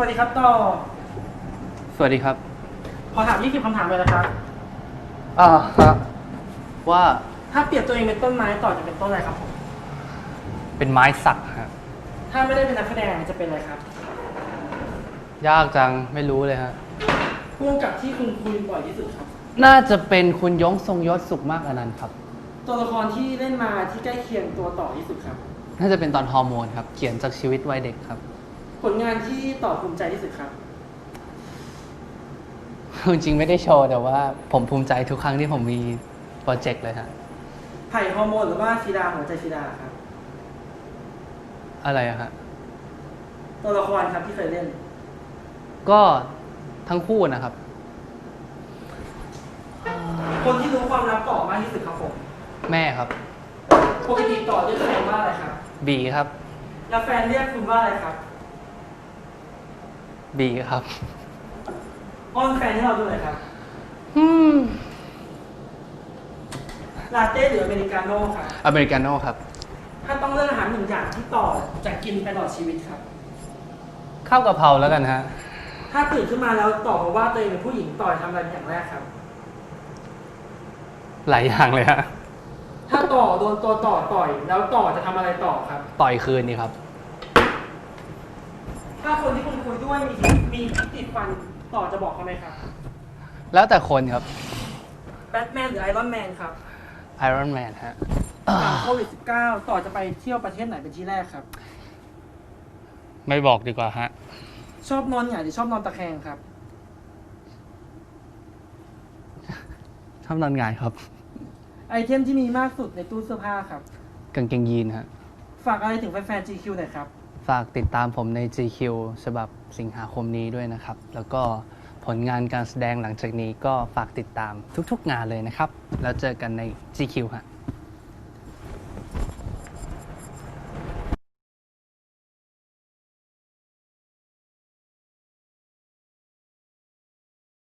สวัสดีครับต่อ สวัสดีครับขอถาม 20คำถามเลยนะครับ อ่าครับ ว่าถ้าเปรียบตัวเองเป็นต้นไม้ต่อจะเป็นต้นอะไรครับผมเป็นไม้สักฮะถ้าไม่ได้เป็นนักแสดงจะเป็นอะไรครับยากจังไม่รู้เลยฮะพ่วงกับที่คุณคุยบ่อยที่สุดครับ น่าจะเป็นคุณยงทรงยศสุขมากอนันต์ครับ ตัวละครที่เล่นมาที่ใกล้เคียงตัวต่อที่สุดครับ น่าจะเป็นตอนฮอร์โมนครับ เขียนจากชีวิตวัยเด็กครับ ผลงานที่ต่อภูมิใจที่สุดครับ จริงๆไม่ได้โชว์แต่ว่าผมภูมิใจทุกครั้งที่ผมมีโปรเจกต์เลยฮะไผ่ฮอร์โมนหรือว่าซีดาหัวใจซีดาครับ อะไรอะฮะตัวละครครับที่เคยเล่น ก็ทั้งคู่นะครับ คนที่รู้ความลับต่อมากที่สุดครับผมแม่ครับ ปกติต่อเรียกแฟนว่าอะไรครับ บีครับ แล้วแฟนเรียกคุณว่าอะไรครับ บีครับ อ้อนแฟนให้เราดูหน่อยครับ อืม ลาเต้หรืออเมริกาโน่ครับ อเมริกาโน่ครับ ถ้าต้องเลือกอาหารหนึ่งอย่างที่ต่อจะกินไปตลอดชีวิตครับ ข้าวกะเพราแล้วกันฮะ ถ้าตื่นขึ้นมาแล้วต่อบอกว่าตัวเองเป็นผู้หญิงต่อจะทำอะไรเป็นอย่างแรกครับ หลายอย่างเลยฮะ ถ้าต่อโดนตัวต่อต่อย แล้วต่อจะทำอะไรต่อครับ ต่อยคืนนี่ครับ ถ้าคนที่คุณคุยด้วยมีมีพิษติดฟันต่อจะบอกเขาไหมครับแล้วแต่คนครับแบทแมนหรือไอรอนแมนครับไอรอนแมนฮะ หลังโควิด -19 ต่อจะไปเที่ยวประเทศไหนเป็นที่แรกครับ ไม่บอกดีกว่าฮะ ชอบนอนหงายหรือชอบนอนตะแคงครับ ชอบนอนหงายครับ ไอเทมที่มีมากสุดในตู้เสื้อผ้าครับ กางเกงยีนฮะ ฝากอะไรถึงแฟนๆ GQ หน่อยครับ ฝากติดตามผมใน GQ ฉบับสิงหาคมนี้ด้วยนะครับ แล้วก็ผลงานการแสดงหลังจากนี้ก็ฝากติดตามทุกๆงานเลยนะครับ แล้วเจอกันใน GQ ฮะ